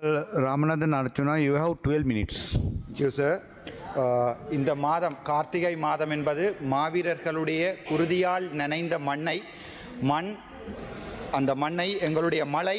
Ramanathan Archana, you have 12 minutes. You sir uh, இந்த மாதம் கார்த்திகை மாதம் என்பது மாவீரர்களுடைய குருதியால் நனைந்த மண்ணை மண் அந்த மண்ணை எங்களுடைய மலை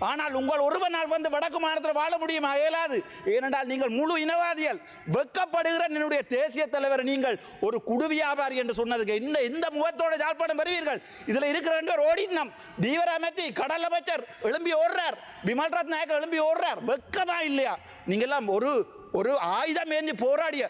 ஆனால் உங்கள் ஒருவனால் வந்து வடக்கு மாநிலத்தில் வாழ முடியுமா? இயலாது. ஏனென்றால் நீங்கள் முழு இனவாதிகள். வெக்கப்படுகிற என்னுடைய தேசிய தலைவர் நீங்கள் ஒரு குடு வியாபாரி என்று சொன்னதுக்கு இந்த இந்த முகத்தோட ஜாழ்ப்பாணம் வருவீர்கள். இதில் இருக்கிற ரெண்டு பேர் ஓடினம் தீவிர அமைத்தி கடல் அமைச்சர் எழும்பி ஓடுறார். விமல் நாயக்கர் எழும்பி ஓடுறார். வெக்கமா இல்லையா? நீங்கள்லாம் ஒரு ஒரு ஆயுதம் ஏந்தி போராடிய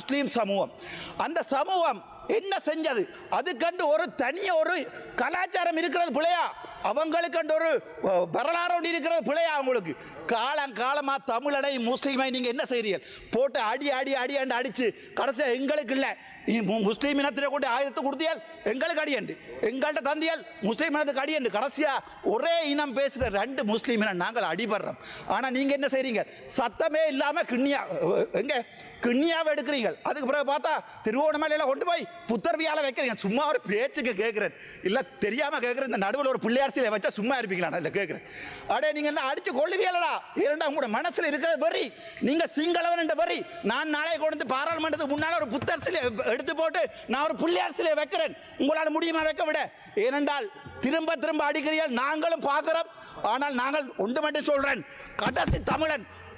முஸ்லீம் சமூகம். அந்த சமூகம் என்ன செஞ்சது? அது கண்டு ஒரு தனிய ஒரு கலாச்சாரம் இருக்கிறது பிள்ளையா? அவங்களுக்கு ஒரு வரலாறு ஒன்று இருக்கிறது பிழையா அவங்களுக்கு? காலம் காலமாக தமிழனை முஸ்லீமை நீங்கள் என்ன செய்கிறீர்கள் போட்டு அடி அடி அடி அண்டு அடிச்சு கடைசியா எங்களுக்கு இல்லை. நீ முஸ்லீம் இனத்திலே கொண்டு ஆயுதத்தை கொடுத்தியால் எங்களுக்கு அடியண்டு எங்கள்கிட்ட தந்தியால் முஸ்லீம் இனத்துக்கு அடியண்டு கடைசியா ஒரே இனம் பேசுகிற ரெண்டு முஸ்லீம் இனம் நாங்கள் அடிபடுறோம். ஆனால் நீங்கள் என்ன செய்றீங்க? சத்தமே இல்லாமல் கிண்ணியா எங்கே எங்க? கிண்ணியாவை எடுக்கிறீங்க அதுக்கு பிறகு பார்த்தா திருவோணமலையில் கொண்டு போய் புத்தர்வியால் வைக்கிறீங்க. சும்மா ஒரு பேச்சுக்கு கேட்குறேன் இல்லை தெரியாமல் கேட்குறேன் இந்த நடுவில் ஒரு பிள்ளையார் சிலை வச்சா சும்மா இருப்பீங்களா? நான் இதை கேட்குறேன் அடே நீங்கள் என்ன அடித்து கொள்ளுவீங்களா ஏன்டா உங்களோட மனசில் இருக்கிற வரி நீங்கள் சிங்களவன் என்ற வரி நான் நாளை கொண்டு வந்து பாராளுமன்றத்துக்கு முன்னால் ஒரு புத்தர் சிலை எடுத்து போட்டு நான் ஒரு புள்ளி அரசியலை வைக்கிறேன். உங்களால் முடியுமா வைக்க விட? ஏனென்றால் திரும்ப திரும்ப அடிக்கிறீர்கள் நாங்களும் பார்க்கிறோம். ஆனால் நாங்கள் ஒன்று மட்டும் சொல்கிறேன் கடைசி தமிழன்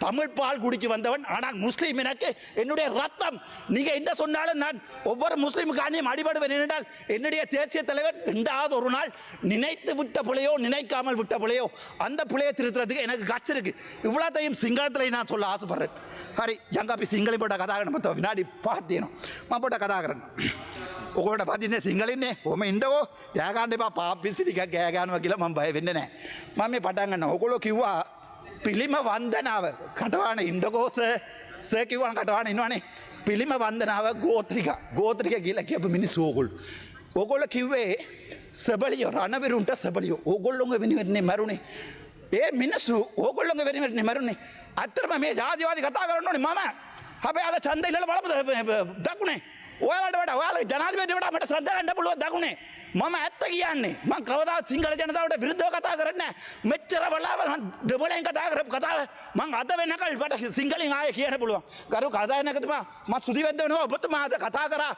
தமிழ் பால் குடிச்சு வந்தவன் ஆனால் முஸ்லீம் எனக்கு என்னுடைய ரத்தம் நீங்க என்ன சொன்னாலும் நான் ஒவ்வொரு முஸ்லீமுக்கானியும் அடிபடுவேன் என்றால் என்னுடைய தேசிய தலைவர் ரெண்டாவது ஒரு நாள் நினைத்து விட்ட பிள்ளையோ நினைக்காமல் விட்ட பிள்ளையோ அந்த பிள்ளையை திருத்துறதுக்கு எனக்கு கட்சி இருக்கு இவ்வளோத்தையும் சிங்களத்தில் நான் சொல்ல ஆசைப்படுறேன் ஹரி ஜங்காப்பி சிங்களி போட்ட கதாகரன் மொத்தம் வினாடி பார்த்தேனும் மா போட்ட கதாகரன் ඔකොට පතින්නේ සිංහලින්නේ හොම ඉන්ඩකෝ යෑගන්ඩ එපා පාපිසිටික ගෑගානුව කියලා මම බය වෙන්න නෑ මම මේ පටන්ගන්න ඔකොලො කිව්වා පිළිම වන්දනාව කටවාන ඉන්ඩකෝස සෑකිවන කටවාන ඉන්නවනේ පිළිම වන්දනාව ගෝත්‍රික ගෝත්‍රික කියල කියප මිනිස් ඕගොල් ඔගොල්ල කිව්වේ සබලියෝ රණවිරුන්ට සබලියෝ ඕගොල්ලොඟ වෙනිවෙන්නේ මැරුණේ ඒ මිනිස්සු ඕගොල්ලොඟ වෙනිවෙන්නේ මැරුණේ අත්තරම මේ ජාතිවාදි කතා කරන්න ඕනේ මම හැබැයි අද ඡන්ද ඉල්ලලා බලමු දකුණේ ඔයාලට වඩා ඔයාලා ජනාධිපතිට වඩා මට ශ්‍රද්ධා ගන්න පුළුවන් දකුණේ. මම ඇත්ත කියන්නේ මම කවදාවත් සිංහල ජනතාවට විරුද්ධව කතා කරන්නේ නැහැ. මෙච්චර වෙලාව මම දෙමළෙන් කතා කරපු කතාව මම අද වෙනකල් මට සිංහලෙන් ආයේ කියන්න පුළුවන්. ගරු කතානායකතුමා මම සුදි වෙන්ද වෙනවා ඔබතුමා අද කතා කරා.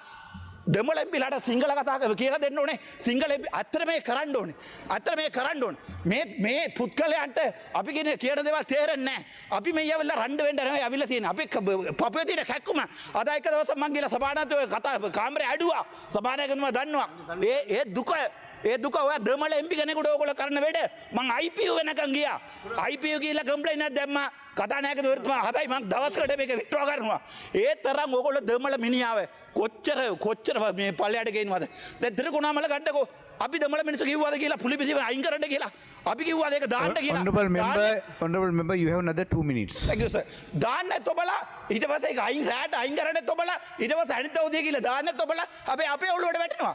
දෙමලැබිලට සිංහල කතාක කියල දෙන්න ඕනේ සිංහල අත්තර මේ කරන්න ඕනේ. අත්තර මේ කරන්න ඕන්. මේ පුද්ගලයන්ට අපි ගෙන කියට දෙවල් තේරෙන්නෑ අපි මේ ඇවල්ල රන්ඩ වෙන්ඩරම ඇවිල තියෙන අපි පපතින හැක්කුම අදයික දවස මංගේල සභානතව කතා කාමර ඇඩුවා සභානයකනම දන්නවා. ඒ දුක ඒ දුක ඔය දෙමළ එම්පි කෙනෙකුට ඕගොල්ලෝ කරන වැඩ මං IPU වෙනකන් ගියා IPU ගිහිල්ලා කම්ප්ලේන්ට් එකක් දැම්මා කතානායක දවරතුමා හැබැයි මං දවස්කට මේක විත්ඩ්‍රෝ කරනවා ඒ තරම් ඕගොල්ලෝ දෙමළ මිනිහාව කොච්චර කොච්චර මේ පල්ලයට ගේනවද දැන් තිරකුණාමල ගන්නකෝ අපි දෙමළ මිනිස්සු කිව්වද කියලා පුලි පිටිම අයින් කරන්න කියලා අපි කිව්වද ඒක දාන්න කියලා Honorable member, දාන්න- honorable member, you have another two minutes. Thank you, sir. දාන්න තොබලා ඊට පස්සේ ඒක අයින් රෑට අයින් කරන්න තොබලා ඊට පස්සේ අනිත් අවුදිය කියලා දාන්න තොබලා අපි අපේ ඔළුවට වැටෙනවා.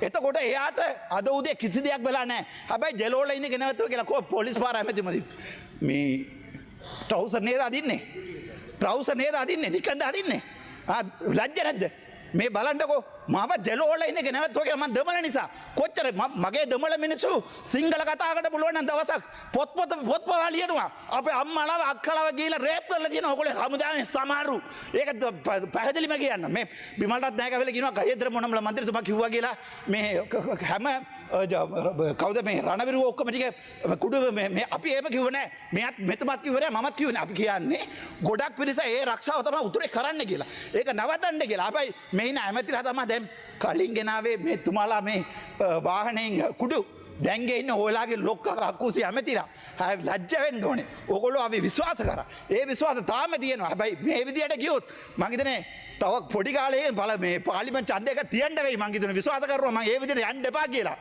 එතකොට එයාට අද උදේ කිසි දෙයක් වෙලා නෑ හැබැයි ජෙලෝල ඉන්න ගෙනවත්ව කියලා කෝ පොලිස් පාර ඇමතිමති මේ ට්‍රවස නේද අදින්නේ? ට්‍රවස නේද අදින්නේ? නිකන්ද අදින්නේ? ආ, ලැජ්ජ නැද්ද? මේ බලන්ටකෝ මම ජෙලෝල ඉන්න ගෙනවත්ව කියලා මම දමල නිසා කොච්චර ම- මගේ දමල මිනිස්සු සිංහල කතාකට පුළුවන් නම් දවසක් පොත් පොත පොත් පවා ලියනවා අපේ අම්මලාව අක්කලාව ගිහලා රේප් කරලා තියෙන ඔයගොල්ලෝ හමුදාවේ සමහරු ඒක ද- ප- පැහැදිලිම කියන්න මේ බිමල්ටත් නැහැ කියලා කියනවා ගහේන්ද්‍ර මොනමල මන්ත්‍රීතුමා කිව්වා කියලා මේ ක- ක- හැම අ, ජ- ර- කවුද මේ රණවිරු ඔක්කොම ටික කුඩු මේ- මේ අපි එහෙම කිව්ව නෑ. මෙයත් මෙතුමත් කිව්ව නෑ මමත් කිව්ව නෑ. අපි කියන්නේ ගොඩක් පිරිස ඒ රක්ෂාව තමයි උතුරේ කරන්න කියලා. ඒක නවතන්න කියලා. හැබැයි මේ ඉන්න ඇමතිලා තමයි දැන් කලින් ගෙනාවේ මේ තුමාලා මේ අ, වාහනයෙන් කුඩු. දැන්ගේ ඉන්න ඕලාගේ ලොක්ක අක්කුසි ඇමතිලා. හැ ලජ්ජ වෙන්න ඕනේ. ඕගොල්ලෝ අපි විශ්වාස කර. ඒ විශ්වාස තාම තියෙනවා. හැබැයි මේ විදියට ගියොත් මං හිතන්නේ තව පොඩි කාලේ පල මේ පාලිම චන්දයක තියන්ට වෙයි. මංගේතුන විශවාදකරුව මගේ විදිට යන්න එපා කියලා.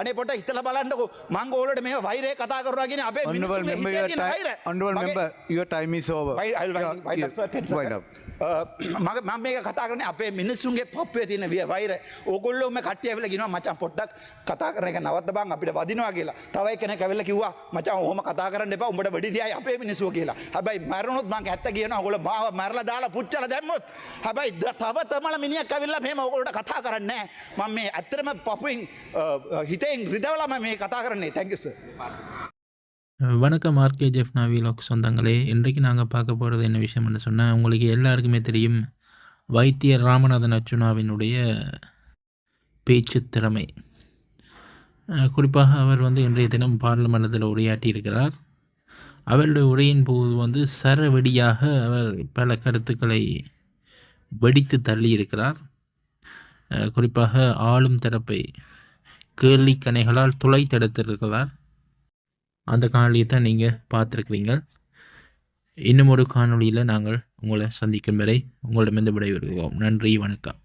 අනේ පොට හිතල බලන්නකු. මං ඕලට මේ වෛරය කතා කරගෙන අපේ අන්ඩුවල් මෙම්බ your time is over. Why, I'll, I'll, I'll, I'll, I'll, I'll, I'll, I'll, මම මේ කතාරන අපේ මිනිස්සුන්ගේ පොප්පය තින විය වෛර. ඔගොල්ලෝම කට්ියවෙල ගෙන මචන් පොට්ටක් කතා කරක නවත් බං අපිට වදිනවා කියලා. තවයි කෙන කැවෙල කිවවා මචන් හොම කතා කරන්න එප උඹට වැඩිදිය අපේ මිනිසුව කියලා. හැබයි මරනුත් මං ඇත්ත කියන හොල බාව මරල දාලා පුච්චල දැම්මොත් හැබයි තව තමල මිනිිය කවිල්ල හෙම ඔකොලට කතා කරන්න මං මේ ඇත්තරම පොපින් හිතෙන් රිදවලම මේ කතා කරන්නේ. තැකිස. வணக்கம் ஆர்கே ஜெஃப் நாவிலாக் சொந்தங்களே. இன்றைக்கு நாங்கள் பார்க்க போகிறது என்ன விஷயம்னு சொன்னால் உங்களுக்கு எல்லாருக்குமே தெரியும் வைத்தியர் ராமநாதன் அர்ச்சுனாவினுடைய பேச்சு திறமை. குறிப்பாக அவர் வந்து இன்றைய தினம் பார்லிமெண்டத்தில் உரையாற்றியிருக்கிறார். அவருடைய உரையின் போது வந்து சரவெடியாக அவர் பல கருத்துக்களை வெடித்து தள்ளியிருக்கிறார். குறிப்பாக ஆளும் தரப்பை கேள்விக்கணைகளால் துளைத்தெடுத்திருக்கிறார். அந்த காணொலியை தான் நீங்கள் பார்த்துருக்குறீங்க. இன்னும் ஒரு காணொளியில் நாங்கள் உங்களை சந்திக்கும் வரை உங்களிடமிருந்து விடைபெறுகிறோம் நன்றி வணக்கம்.